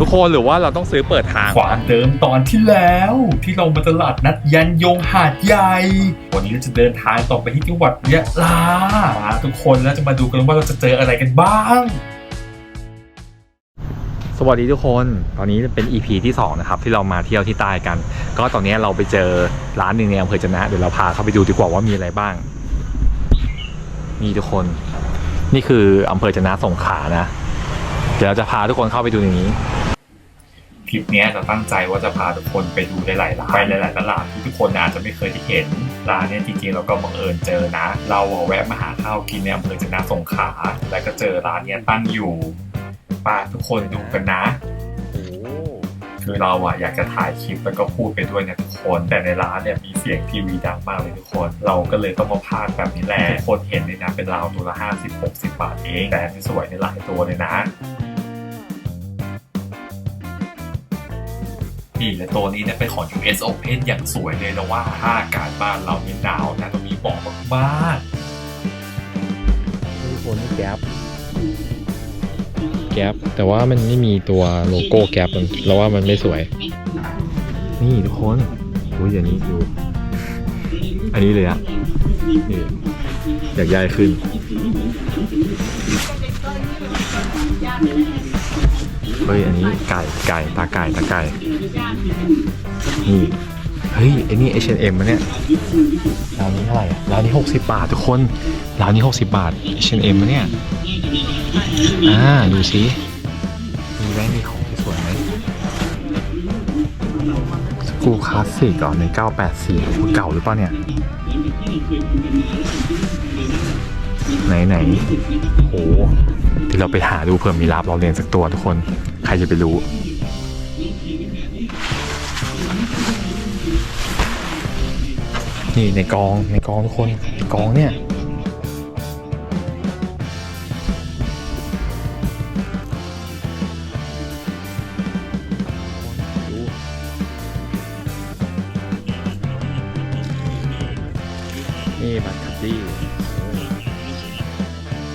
ทุกคนหรือว่าเราต้องซื้อเปิดทางความเดิมตอนที่แล้วที่เรามาตลาดนัดยันยงหาดใหญ่ วันนี้เราจะเดินทางต่อไปที่จังหวัดยะลามาทุกคนแล้วจะมาดูกันว่าเราจะเจออะไรกันบ้าง สวัสดีทุกคนตอนนี้เป็น EP ที่ 2 นะครับ ที่เรามาเที่ยวที่ใต้กัน ก็ตอนนี้เราไปเจอร้านหนึ่งในอำเภอจะนะเดี๋ยวเราพาเข้าไปดูดีกว่าว่ามีอะไรบ้างนี่ทุกคน นี่คืออำเภอจะนะสงขลานะ เดี๋ยวเราจะพาทุกคนเข้าไปดูในนี้ คลิปนี้จะตั้งใจว่าจะพาทุกคนไปดูหลายๆร้านไปหลายๆตลาดที่ทุกคนอาจจะไม่เคยที่เห็นร้านเนี้ยจริงๆเราก็บังเอิญเจอนะ เราแวะมาหาข้าวกินในอำเภอจนาสงขลาแล้วก็เจอร้านเนี้ยตั้งอยู่ไป้าทุกคนดูกันนะคือเราอะอยากจะถ่ายคลิปแล้วก็พูดไปด้วยนะทุกคน แต่ในร้านเนี่ยมีเสียงทีวีดังมากเลยทุกคน เราก็เลยต้องมาพากแบบนี้แหละทุกคนเห็นเลยนะเป็นราวตัวละ50 60บาทเองแต่ที่สวยในหลายตัวเลยนะ นี่และตัวนี้เนี่ยเป็นของ US Open อย่างสวยเลยนะว่าถ้าอากาศบ้านเรานี่หนาวนะตรงนี้เหมาะมากทุกคนนี่แก๊ปแก๊ปแต่ว่ามันไม่มีตัวโลโก้แก๊ปมันเราว่ามันไม่สวย นี่ทุกคนดูอย่างนี้ดู อันนี้เลยอะนี่อยากย้ายขึ้น เฮ้ยอันนี้ไก่ไก่ตาไก่ตาไก่นี่เฮ้ยไอ้นี่ H&M มันเนี่ยร้านนี้เท่าไหร่อะร้านนี้ 60 บาททุกคนร้านนี้ 60 บาท H&M มันเนี่ยอ่าดูสิมีแว่นมีของที่สวยไหมสกูคลาสสิกก่อนใน 984โอ้โหเก่าหรือเปล่าเนี่ยไหนไหนโอ้โหเดี๋ยวเราไปหาดูเผื่อมีลาบเราเรียนสักตัวทุกคน ใครจะไปรู้ นี่ในกองในกองทุกคนในกองเนี่ยนี่บัตรคัดดี้ๆ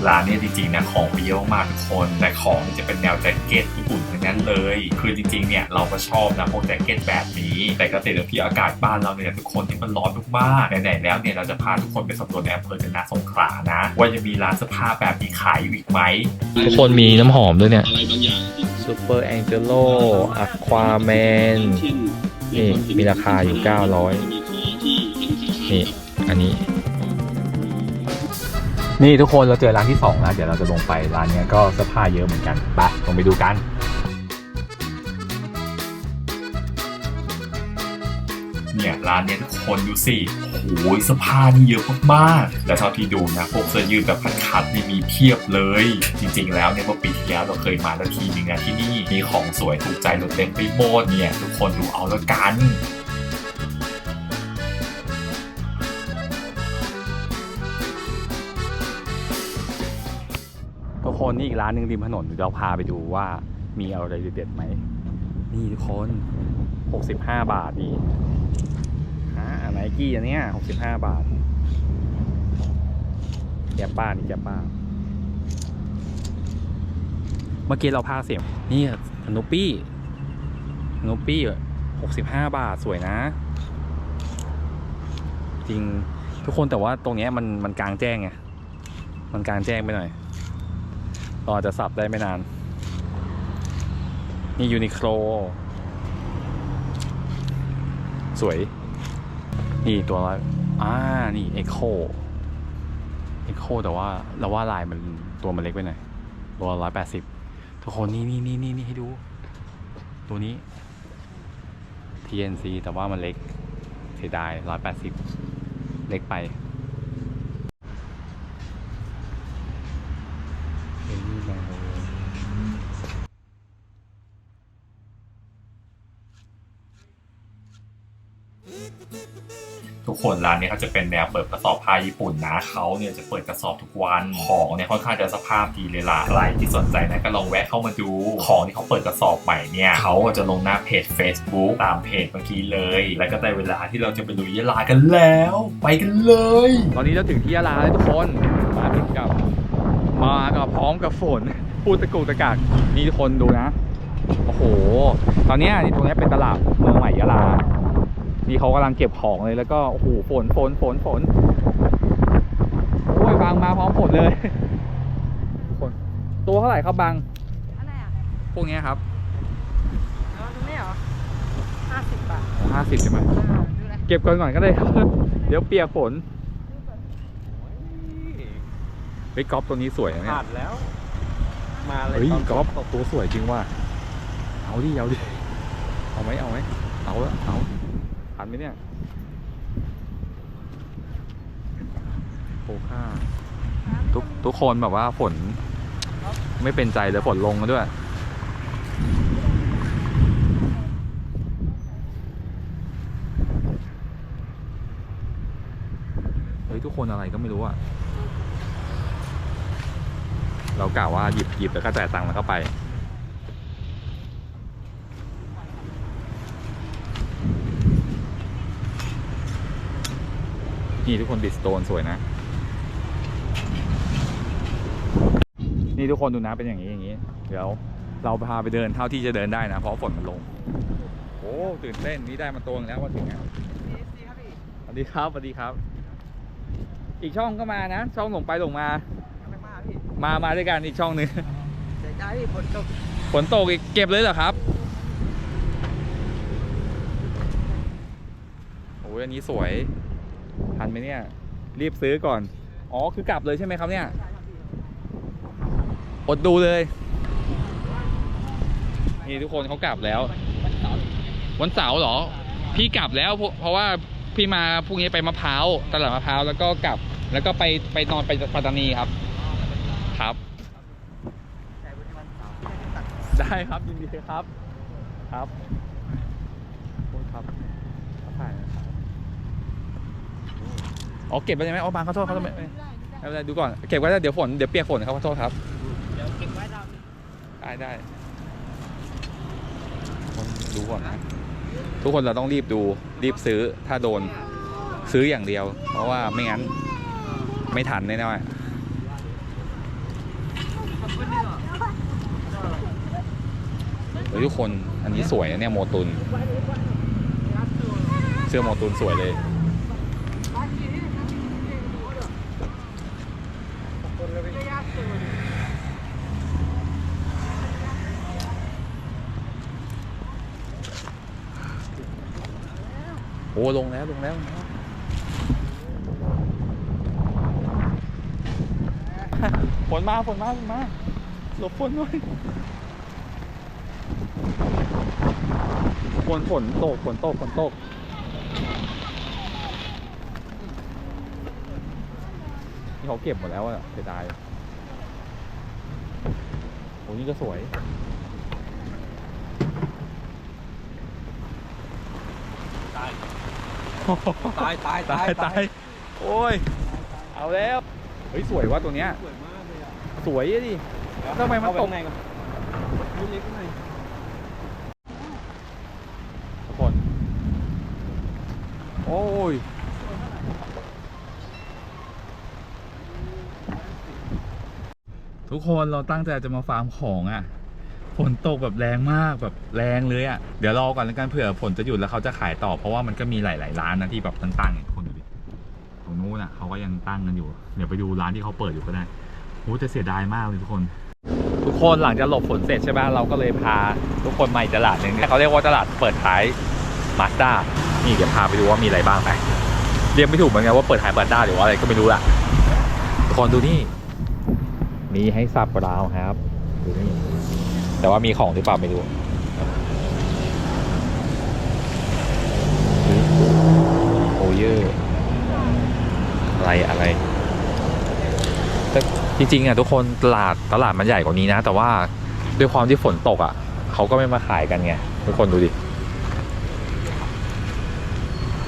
ร้านเนี้จริงๆนะของมีเยอะมากทุกคนแต่ของเนี่ยจะเป็นแนวแจ็คเก็ตญี่ปุ่น ทั้งนั้นเลย คือจริงๆเนี่ยเราก็ชอบนะพวกแจ็คเก็ตแบบนี้ แต่ก็ติดกับที่อากาศบ้านเราเนี่ยทุกคนที่มันร้อนมากๆไหนๆแล้วเนี่ยเราจะพาทุกคนไปสำรวจในอำเภอจะนาสงขลานะ ว่าจะมีร้านเสื้อผ้าแบบนี้ขายอยู่อีกไหมทุกคนมีน้ำหอมด้วยเนี่ยอะไรบางอย่างซูเปอร์แองเจโลอะควาแมนเช่นนี่มีราคาอยู่ 900 นี่ อันนี้ นี่ทุกคนเราเจอร้านที่2แล้วเดี๋ยวเราจะลงไปร้านเนี้ยก็เสื้อผ้าเยอะเหมือนกันไปลงไปดูกัน เนี่ยร้านเนี้ยทุกคนดูสิโอ้ยเสื้อผ้านี่เยอะมากๆและเท่าที่ดูนะพวกเสื้อยืดแบบคัดๆนี่มีเพียบเลย จริงๆ แล้วเนี่ยเมื่อปีที่แล้วเราเคยมาแล้วทีนึงนะที่นี่มีของสวยถูกใจรถเต็มไปหมดเนี่ยทุกคนดูเอาล้วกันทุกคนนี่อีกร้านหนึ่งริมถนนเดี๋ยวเราพาไปดูว่ามีอะไรเด็ดๆไหมนี่ทุกคน 65 บาทดี ไนกี้อันเนี้ย65บาทแกป้านี่แกป้า เมื่อกี้เราพาเสียงนี่สนุปี้นุปี้65บาทสวยนะ จริงทุกคนแต่ว่าตรงเนี้ยมันมันกลางแจ้งไงมันกลางแจ้งไปหน่อยเราอจจะสับได้ไม่นาน นี่ยูนิโคลสวย นี่ตัวอะอ่า นี่เอ็กโคเอ็กโคแต่ว่าเราว่าลายมันตัวมันเล็กไปหน่อยตัวร้อยแปดสิบทุกคนนี่นี่นี่นี่นี่ให้ดู ตัวนี้ TNC แต่ว่ามันเล็กเสียดายร้อยแปดสิบเล็กไป ทุกคนร้านนี้เขาจะเป็นแนวเปิดกระสอบผ้าญี่ปุ่นนะเขาเนี่ยจะเปิดกระสอบทุกวันของเนี่ยค่อนข้างจะสภาพดีเลยล่ะใครที่สนใจนะก็ลองแวะเข้ามาดูของที่เขาเปิดกระสอบใหม่เนี่ยเขาจะลงหน้าเพจ Facebook ตามเพจเมื่อกี้เลย แล้วก็ได้เวลาที่เราจะไปลุยยะลากันแล้ว ไปกันเลย ตอนนี้เราถึงที่ยะลาแล้วทุกคนมาถึงกับ มากับพร้อมกับฝนพูดตะกุกตะกักนี่ทุกคนดูนะโอ้โห ตอนนี้ที่ตรงนี้เป็นตลาดเมืองใหม่ยะลา นี่เขากำลังเก็บของเลยแล้วก็โอ้โหฝนฝนฝนฝนโอ้ยบางมาพร้อมฝนเลยฝนตัวเท่าไหร่ครับบางอะไรอะพวกเนี้ยครับเอาตรงนี้เหรอห้าสิบบาทห้าสิบใช่ไหมอ่าดูเลยเก็บก่อนก่อนก็ได้ครับ เดี๋ยวเปียกฝนเฮ้ยกอล์ฟตัวนี้สวยนะเนี่ย ขาดแล้ว มาเลยเฮ้ยตอนกอล์ฟตัวสวยจริงว่ะเอาดิเอาดิเอาไหมเอาไหมเอาละเอา ทันไหมเนี่ยโอ้ค่าทุกทุกคนแบบว่าฝน ไม่เป็นใจเลยฝนลงมาด้วย เฮ้ย ทุกคนอะไรก็ไม่รู้อะเรากล่าวว่าหยิบหยิบแล้วก็จ่ายตังค์แล้วก็ไป นี่ทุกคนบิดสโตนสวยนะ นี่ทุกคนดูนะเป็นอย่างนี้อย่างนี้ เดี๋ยวเราพาไปเดินเท่าที่จะเดินได้นะ เพราะฝนมันลง โอ้ตื่นเต้นนี่ได้มาตัวนึงแล้วว่าถึงแล้วสวัสดีครับสวัสดีครับ อีกช่องก็มานะ ช่องหลงไปหลงมา มามามาด้วยกันอีกช่องหนึ่งเสียใจพี่ฝนตกฝนตกอีกเก็บเลยเหรอครับโอ้ยอันนี้สวย ทันไหมเนี่ย รีบซื้อก่อน อ๋อ คือกลับเลยใช่ไหมครับเนี่ย อดดูเลย นี่ทุกคนเขากลับแล้ว วันเสาร์เหรอ พี่กลับแล้วเพราะว่าพี่มาพรุ่งนี้ไปมะพร้าวตลาดมะพร้าวแล้วก็กลับ แล้วก็ไปไปนอนไปปัตตานีครับ ครับ ได้ครับยินดีครับ ครับขอบคุณครับครับถ่ายนะครับ อ๋อเก็บไปใช่ไหมอ๋อบางขอโทษเขาไม่ไม่ไม่เป็นไรดูก่อนเก็บไว้แล้วเดี๋ยวฝนเดี๋ยวเปียกฝนครับขอโทษครับเดี๋ยวเก็บไว้เราได้ได้คนดูก่อนนะทุกคนเราต้องรีบดูรีบซื้อถ้าโดนซื้ออย่างเดียว เพราะว่าไม่งั้นไม่ทันแน่ๆเฮ้ยทุกคนอันนี้สวยนะเนี่ยโมตุน เสื้อโมตุนสวยเลย อ้ลงแล้วลงแล้วฝนมาฝนมาฝนมาหลบฝนหน่อยฝนฝนตกฝนตกฝนตกนี่เขาเก็บหมดแล้วอะเสียดายโอ้นี่ก็สวย ตายตายตายตายโอ้ย เอาแล้ว เฮ้ย สวยว่ะตัวเนี้ย สวยมากเลยอะสวยอะดิทำไมมันตกเข้าปข้างในก่อนดูเล็กข้างในทุกคน โอ้ยทุกคนเราตั้งใจจะมาฟาร์มของอะ ฝนตกแบบแรงมากแบบแรงเลยอะ เดี๋ยวรอก่อนแล้วกันเผื่อฝนจะหยุดแล้วเขาจะขายต่อเพราะว่ามันก็มีหลาย ๆ ร้านนะที่แบบตั้งๆเนี่ยทุกคนดูดิตรงนู้นอะเขาก็ยังตั้งกันอยู่ เดี๋ยวไปดูร้านที่เขาเปิดอยู่ก็ได้โอ้แต่เสียดายมากเลยทุกคน ทุกคนหลังจากหลบฝนเสร็จใช่ไหมเราก็เลยพาทุกคนมาอีกตลาดหนึ่งเขาเรียกว่าตลาดเปิดท้ายมาสด้านี่เดี๋ยวพาไปดูว่ามีอะไรบ้างไปเรียกไม่ถูกเหมือนกันว่าเปิดท้ายมาสด้าหรือว่าอะไรก็ไม่รู้ละทุกคนดูนี่มีให้สับราวครับดูนี่ แต่ว่ามีของหรือเปล่าไม่รู้โอเยอร์อะไรอะไรแต่จริงๆอะทุกคนตลาดตลาดมันใหญ่กว่านี้นะ แต่ว่าด้วยความที่ฝนตกอะเขาก็ไม่มาขายกันไงทุกคนดูดิ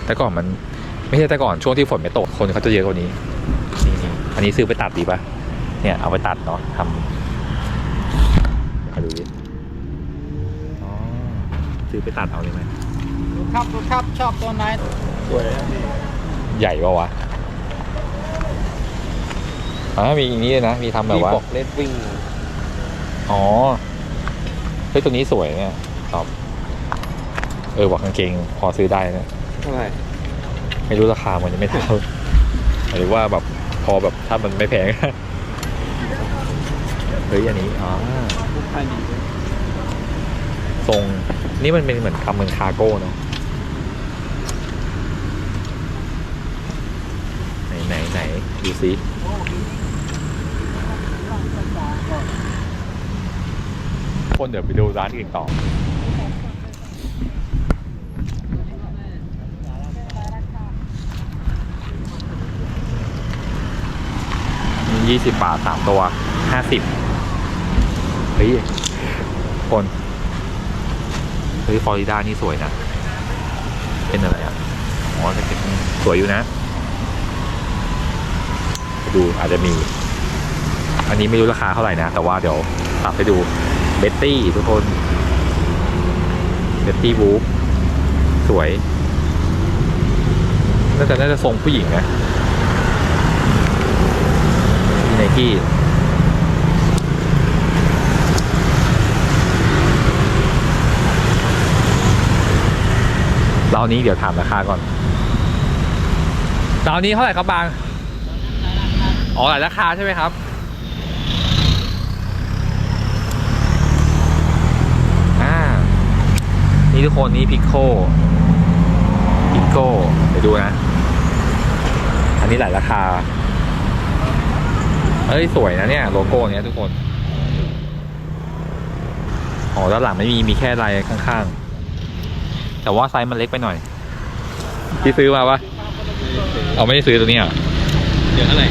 แต่ก่อนมันไม่ใช่แต่ก่อนช่วงที่ฝนไม่ตกคนเขาจะเยอะกว่านี้นี่อันนี้ซื้อไปตัดดีปะเนี่ยเอาไปตัดเนาะทำ ดูดิอ๋อซื้อไปตัดเอาเลยไหมดูครับดูครับชอบตัวไหนสวยใหญ่ปะวะอ๋อมีอีกนี้ด้วยนะ มีทำแบบว่าบอกเลดวิ่งอ๋อเฮ้ยตัวนี้สวยเนี่ยตอบเออบอกกางเกงพอซื้อได้นะเท่าไหร่ไม่รู้ราคามันยังไม่เท่าหรือว่าแบบพอแบบถ้ามันไม่แพง เฮ้ยอันนี้อ๋อพวกไทยดีเลยทรงนี่มันเป็นเหมือนคำเหมือนคาร์โก้เนาะไหนไหนไหนดูซิคนเดี๋ยวไปดูร้านอื่นต่อยี่สิบบาทสามตัวห้าสิบเฮ้ยคนเฮ้ยฟลอริดานี่สวยนะ เป็นอะไรอะอ๋อจะเป็นสวยอยู่นะ ดูอาจจะมี อันนี้ไม่รู้ราคาเท่าไหร่นะ แต่ว่าเดี๋ยวตัดไปดูเบตตี้ทุกคนเบตตี้บูฟสวยน่าจะน่าจะทรงผู้หญิงนะมีไนกี้ เรานี้เดี๋ยวถามราคาก่อนเรานี้เท่าไหร่ครับบางอ๋อหลายราคาใช่ไหมครับอ่านี่ทุกคนนี่พิกโคพิกโกเดี๋ยวดูนะ อันนี้หลายราคาเอ้ยสวยนะเนี่ยโลโก้เนี้ยทุกคน อ๋อด้านหลังไม่มีมีแค่ลายข้างๆ แต่ว่าไซส์มันเล็กไปหน่อยพี่ซื้อมาปะเอาไม่ได้ซื้อตัวนี้อะเดี๋ยวเท่าไหร่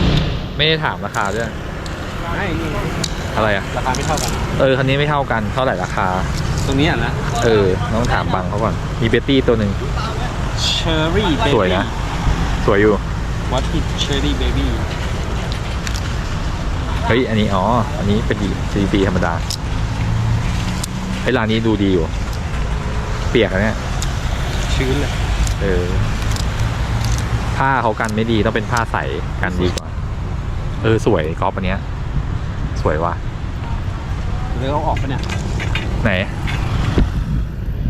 ไม่ได้ถามราคาด้วยไม่นี่อะไรอะราคาไม่เท่ากัน เออคันนี้ไม่เท่ากันเท่าไหร่ราคา ตรงนี้อะนะเออต้องถามบังเขาก่อนมีเบตตี้ตัวหนึ่งเชอร์รี่เบสวยบี้นะสวยอยู่วัดอิดเชอร์รี่เบบี้เฮ้ยอันนี้อ๋ออันนี้เป็นดีซีดีธรรมดาเฮ้ยร้านนี้ดูดีอยู่ เปียกอะเนี่ย ชื้นเลย เออ ผ้าเขากันไม่ดีต้องเป็นผ้าใสกันดีกว่า เออสวยกอล์ฟอันเนี้ย สวยว่ะเลือกเอาออกปะเนี่ย ไหน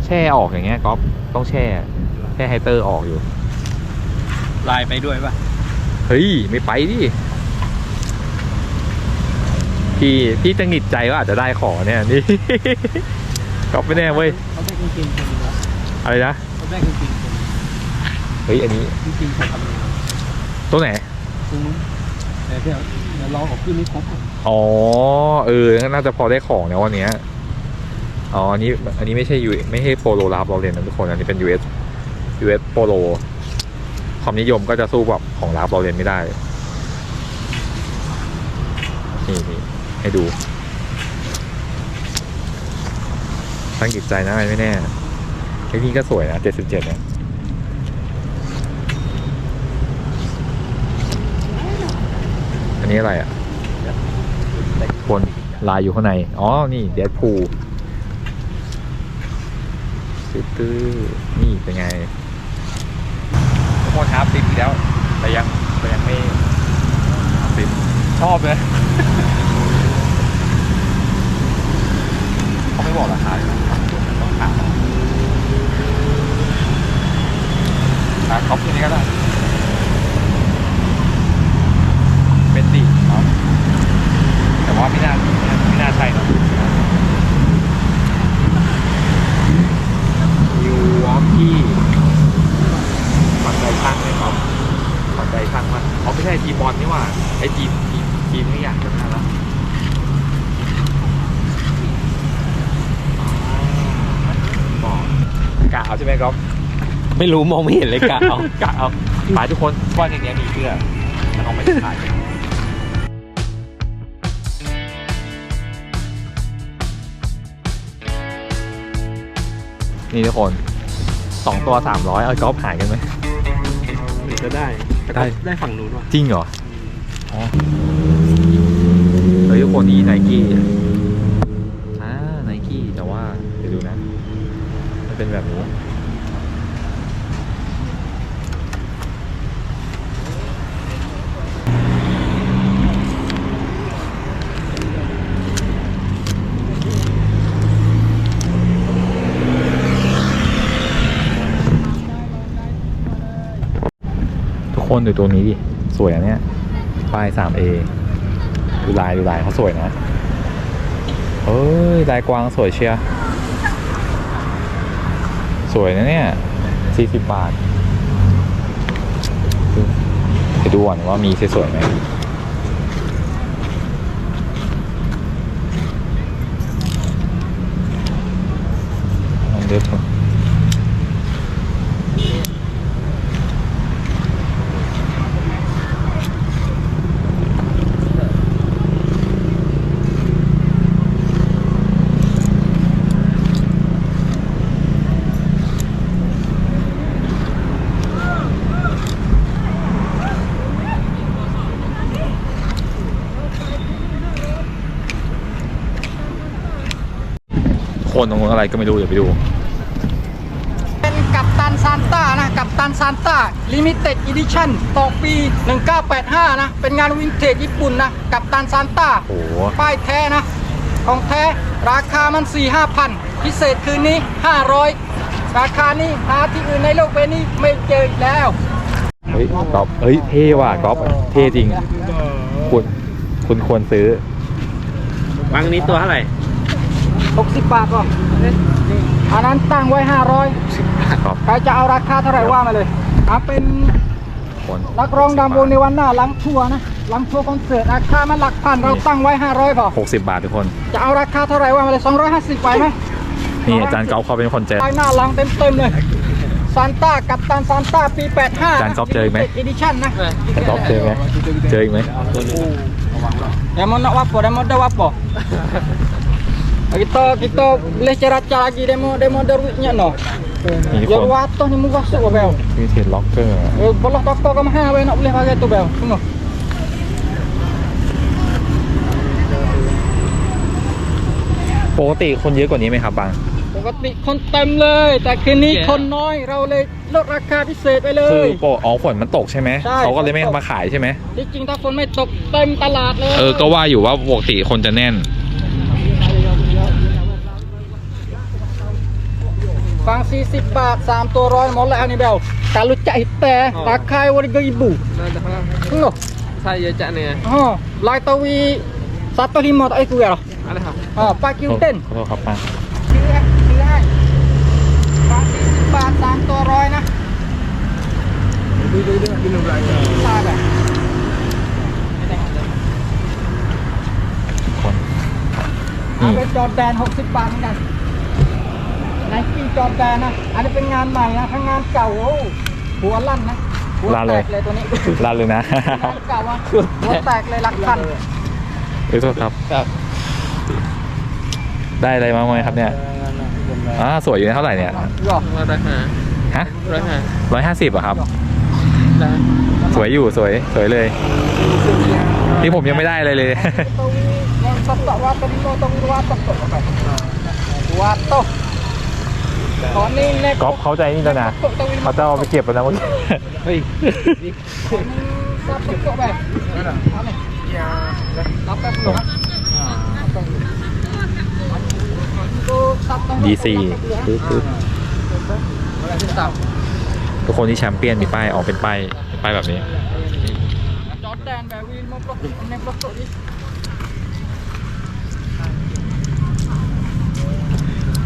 แช่ออกอย่างเงี้ยก๊อฟต้องแช่ แช่ไฮเตอร์ออกอยู่ ลายไปด้วยปะเฮ้ย ไม่ไปดิพี่พี่จะหงิดใจว่าอาจจะได้ของเนี่ยนี่ก๊อฟไม่แน่เว้ยเขาได้กางเกงตัวนึงแล้วอะไรนะ เขาได้กางเกงตัวนึงเฮ้ยอันนี้จริงๆเขาทำเองตัวไหนตรงนู้นแต่เดี๋ยวเดี๋ยวรอของขึ้นนี่ครบอะอ๋อเออน่าจะพอได้ของนะวันเนี้ยอ๋ออันนี้อันนี้ไม่ใช่ยูไม่ใช่โปโลลาฟเราเรียนนะทุกคนอันนี้เป็น US US โปโลความนิยมก็จะสู้แบบของลาฟเราเรียนไม่ได้นี่นี่ให้ดูตั้งจิตใจนะไม่แน่ ไอ้นี่ก็สวยนะเจ็ดสิบเจ็ดเนี่ยอันนี้อะไรอะบนลายอยู่ข้างใน อ๋อ นี่เดดพูซื้อตื้อนี่เป็นไงทุกคนครับติดแล้ว แต่ยังแต่ยังไม่ติดชอบเลยเขาไม่บอกราคาเลยนะต้องถาม อะเขาคืนนี้ก็ได้ เป็นดิครับ แต่ว่าไม่น่าไม่น่าใช่เนอะยูวอล์กที่ปักใจช่างเลยครับปักใจช่างมากเขาไม่ใช่ทีมบอลนี่หว่า ไอ้ทีมทีมทีมนี่อยากจะมาแล้วอ๋อกะเอาใช่ไหมครับ ไม่รู้มองไม่เห็นเลยกะเอา กะเอาหมายทุกคนว่าในนี้มีเสื้อมันเอาไปขายนี่ทุกคนสองตัวสามร้อยเอากอล์ฟหายกันไหมจะได้ได้ได้ฝั่งนู้นว่ะจริงเหรออ๋อเฮ้ยทุกคนนี่ไนกี้อ่าไนกี้แต่ว่าเดี๋ยวดูนะ มันเป็นแบบนี้ นดูตัวนี้ดิ สวยอันเนี้ยป้าย 3A ดูลายดูลายเขาสวยนะเอ้ยลายกวางสวยเชียร์สวยนะเนี่ย40 บาทไปดูก่อนว่ามีสวยๆไหมลองเลือก นตรงนู้นอะไรก็ไม่รู้เดี๋ยวไปดู เป็นกัปตันซานต้านะ กัปตันซานต้าลิมิเต็ดอีดิชั่นต่อปี 1985 นะ เป็นงานวินเทจญี่ปุ่นนะ กัปตันซานต้าโอ้โห ป้ายแท้นะ ของแท้ราคามัน 4 5พัน พิเศษคืนนี้ 500 ราคานี้หาที่อื่นในโลกใบนี้ไม่เจออีกแล้วเฮ้ยก๊อฟเฮ้ยเท่ว่ะก๊อฟเท่จริงคุณคุณควรซื้อ วางนี้ตัวเท่าไหร่ 60 บาทก็อันนั้นตั้งไว้ 500ก๊อฟใครจะเอาราคาเท่าไหร่ว่ามาเลยเอาเป็นคนนักร้องดังวงในวันหน้าหลังทัวร์นะหลังทัวร์คอนเสิร์ตราคามันหลักพันเราตั้งไว้ 500พอ60 บาททุกคน จะเอาราคาเท่าไหร่ว่ามาเลย250ไหวไหมนี่อาจารย์ก๊อฟเขาเป็นคนเจอป้ายหน้าหลังเต็มๆเลยซานต้ากับตันซานต้าปี 85อาจารย์ก๊อฟเจออีกไหมอีดิชั่นนะอาจารย์ก๊อฟเจอไหมเจออีกไหม Ya mau nak apa? Demo dah apa? Kita kita boleh cara-cara lagi demo demo daruitnya no. นี่ทุก Yang คน watos ni murah sok bel. นี่เทนล็อกเกอร์ Eh belah toko ke mahal we nak boleh pakai tu bel. Tengok. ปกติคนเยอะกว่านี้ไหมครับบาง ปกติคนเต็มเลย แต่คืนนี้คนน้อยเราเลยลดราคาพิเศษไปเลคือย ปกอ๋อฝนมันตกใช่ไหมใช่ เขาก็เลยไม่ฝนตกมาขายใช่ไหมที่จริงถ้าฝนไม่ตกเต็มตลาดเลยเออก็ว่าอยู่ว่าปกติคนจะแน่น ฟัง 40 บาท 3 ตัวร้อยหมดแล้วนี่เบล kalau cak hitam pakai warga ibu tengok Saya cak ni. ha lai tawi 15 tak ikut ya Ada ha. ha pakai ขอ uten โทษครับป้าซื้อให้ซื้อให้ฟัง40บาท3ตัวร้อยนะตายแบบคนเอานี่เป็นจอร์แดน 60 บาทเหมือนกัน ไนกี้จอร์แดนนะ อันนี้เป็นงานใหม่นะทั้งงานเก่าโอ้หัวลั่นนะหัวลั่นแตเลยกเลยตัวนี้รันเลยนะ งานเก่าอะหัวแตกเลยหลักพันเอ้ยโทษครับได้อะไรมาไหมครับเนี่ยอ่าสวยอยู่นะเท่าไหร่เนี่ยหรอ Ada ha. ฮะ Ada ha. ร้อยห้าสิบอะครับ Dah. สวยอยู่สวยสวยเลยที่ผมยังไม่ได้อะไรเลย Tawi yang tak water di kau tawi water tak apa. Water. Kau ni nek ก๊อฟเขาใจนี่แล้วนะ tawi เขาจะเอาไปเก็บแล้วนะเมื่อกี้ Hei. satu kok bang. Mana? Ya. Apa puluh? Untuk satu. DC ปึ๊บปึ๊บ Tahu. ทุกคนที่แชมเปี้ยนมีป้ายออกเป็นป้ายเป็นป้ายแบบนี้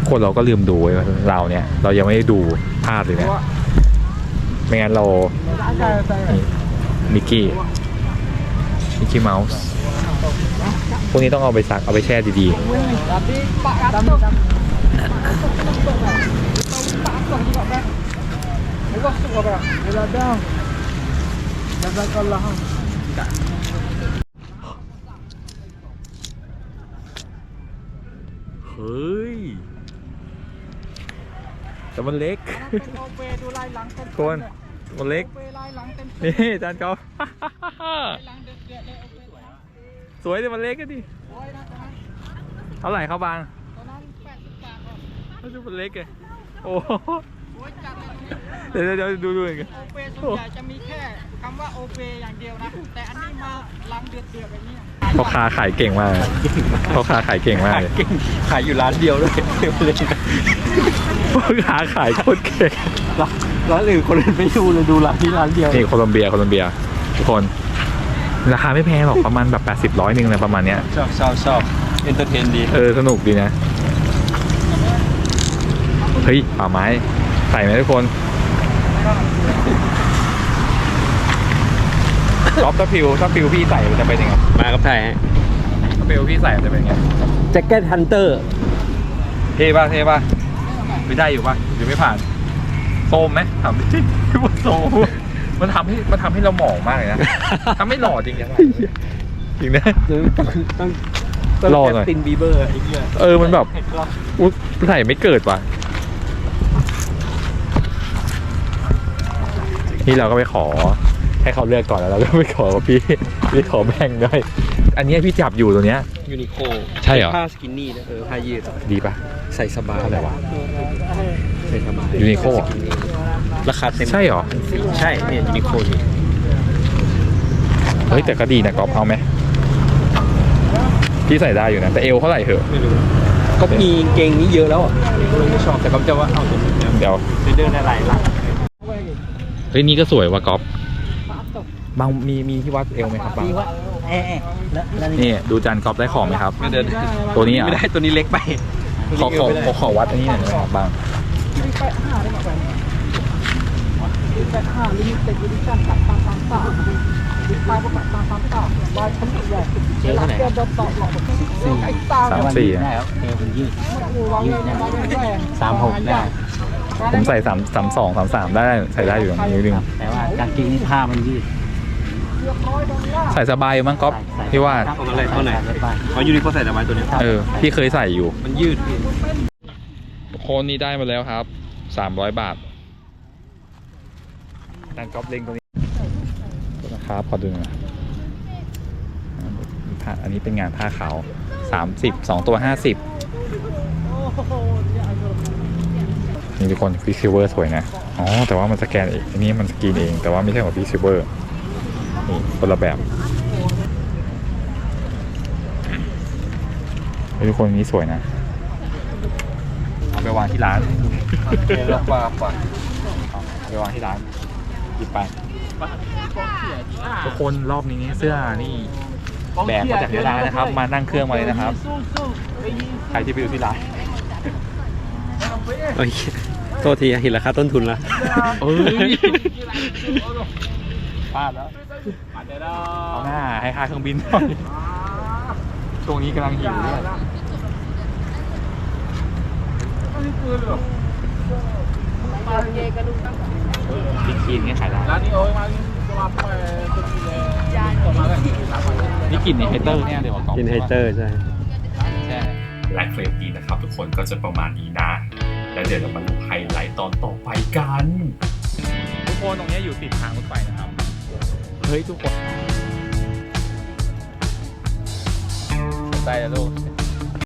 คนเราก็ลืมดูไว้เราเนี่ย เรายังไม่ได้ดูภาพเลยนะไม่งั้นเรามิกกี้มิกกี้เมาส์พวกนี้ต้องเอาไปซักเอาไปแช่ดีๆเฮ้ย แต่มันเล็กเป็นโอเปดูลายหลังเต็มๆคนเลยมันเล็ก โอเปลายหลังเต็มๆนี่จานกอล์ฟลายหลังเดือดๆเลยโอเปสวยสวยแต่มันเล็กก็ดิโอ้ยนะตอนนั้นเท่าไหร่ครับบางตอนนั้น80บาทครับมันดูมันเล็กไงโอ้โหโอ้ยจัดเลยเดี๋ยวเดี๋ยวดูดูอีกโอเปส่วนใหญ่จะมีแค่คำว่าโอเปอย่างเดียวนะ แต่อันนี้มาหลังเดือดๆแบบนี้ พ่อค้าขายเก่งมากพ่อค้าขายเก่งมากเลยขายอยู่ร้านเดียวด้วยพ่อค้าขายโคตรเก่งร้านอื่นคนอื่นไม่ดูเลยดูร้านที่ร้านเดียวนี่โคลอมเบียโคลอมเบียทุกคนราคาไม่แพงหรอกประมาณแบบ80ร้อยหนึ่งอะไรประมาณเนี้ยชอบชอบชอบเอนเตอร์เทนดีเออสนุกดีนะเฮ้ยป่าไม้ใส่ไหมทุกคน ก๊อฟถ้าฟิวถ้าฟิวพี่ใส่มันจะเป็นยังไงมากับไทยถ้าฟิวพี่ใส่มันจะเป็นยังไงแจ็คเก็ตฮันเตอร์เท่ป่ะเท่ป่ะไม่ได้อยู่ป่ะหรือไม่ผ่านโซมไหมถามจริงว่าโซมมันทำให้มันทำให้เราหมองมากเลยนะทำให้หล่อจริงจังจริงนะต้องรอหน่อยตินบีเบอร์ไอ้เหี้ยเออมันแบบอุ๊ยใส่ไม่เกิดว่ะนี่เราก็ไปขอ ให้เขาเลือกก่อนแล้วเราก็ไปขอกับพี่พี่ขอแบ่งด้วยอันเนี้ยพี่จับอยู่ตัวเนี้ย ยูนิโคใช่เหรอ ผ้าสกินนี่นะเออผ้ายืดดีป่ะใส่สบายเท่าไหร่วะใส่สบายยูนิโคเหรอ ราคาเต็มใช่เหรอ ใช่เนี่ยยูนิโคนี่เฮ้ยแต่ก็ดีนะกอล์ฟเอาไหมพี่ใส่ได้อยู่นะแต่เอวเท่าไหร่เหอะไม่รู้ก็มีเกงนี้เยอะแล้วอะก็เลยไม่ชอบแต่ก็จะว่าเอาตัวนี้เดี๋ยวไปเดินอะไรล่ะเฮ้ยนี่ก็สวยว่ะกอล์ฟ บางมีมีที่วัดเอวไหมครับบางนี่ดูจานกอล์ฟได้ของไหมครับ ไม่เดินตัวนี้เหรอไม่ได้ตัวนี้เล็กไปขอขอขอขอวัดอันนี้หน่อยนะครับบาง85 limited edition กับตันซานต้าดิสไตล์ประมาณตันซานต้าลายขนาดใหญ่เจอเท่าไหร่ดอทต่อหลอกสี่ไอ้ตาสามสี่อะยืดได้สามหกได้ผมใส่สามสามสองสามสามได้ใส่ได้อยู่นิดนึงแต่ว่ากางเกงนี่ผ้ามันยืด ใส่สบายอยู่มั้งก๊อฟพี่ว่าของอะไรตัวไหนอ๋อยูนิโคใส่แต่ไม้ตัวนี้เออพี่เคยใส่อยู่ มันยืดพี่โคนนี้ได้มาแล้วครับสามร้อยบาทจานกอล์ฟเล็งตรงนี้นะครับพอดูหนะผ้าอันนี้เป็นงานผ้าขาวสามสิบสองตัวห้าสิบนี่ทุกคนฟีซิเวอร์สวยนะ อ๋อ แต่ว่ามันสแกนเองอันนี้มันสกรีนเอง แต่ว่าไม่ใช่ของฟีซิเวอร์ นี่คนละแบบเฮ้ยทุกคนอันนี้สวยนะ เอาไปวางที่ร้านแล้วปลาปลาเอาไปวางที่ร้านหยิบไป ทุกคนรอบนี้เสื้อนี่แบกมาจากที่ร้านนะครับ มานั่งเครื่องมาเลยนะครับ ใครที่ไปดูที่ร้านโอ้ยโทษทีเห็นราคาต้นทุนละเอ้ยพลาดแล้ว เอาหน้าให้ค่าเครื่องบินหน่อยช่วงนี้กำลังหิวด้วยกินกินเนี่ยขายได้นี่กลิ่นในไฮเตอร์เนี่ยเดี๋ยวบอกกินไฮเตอร์ใช่ใช่และเคลปนี้นะครับ ทุกคนก็จะประมาณนี้นะ แล้วเดี๋ยวเรามาดูไฮไลท์ตอนต่อไปกัน ทุกคนตรงเนี้ยอยู่ติดทางรถไฟนะครับ เฮ้ยทุกคนสนใจนะลูก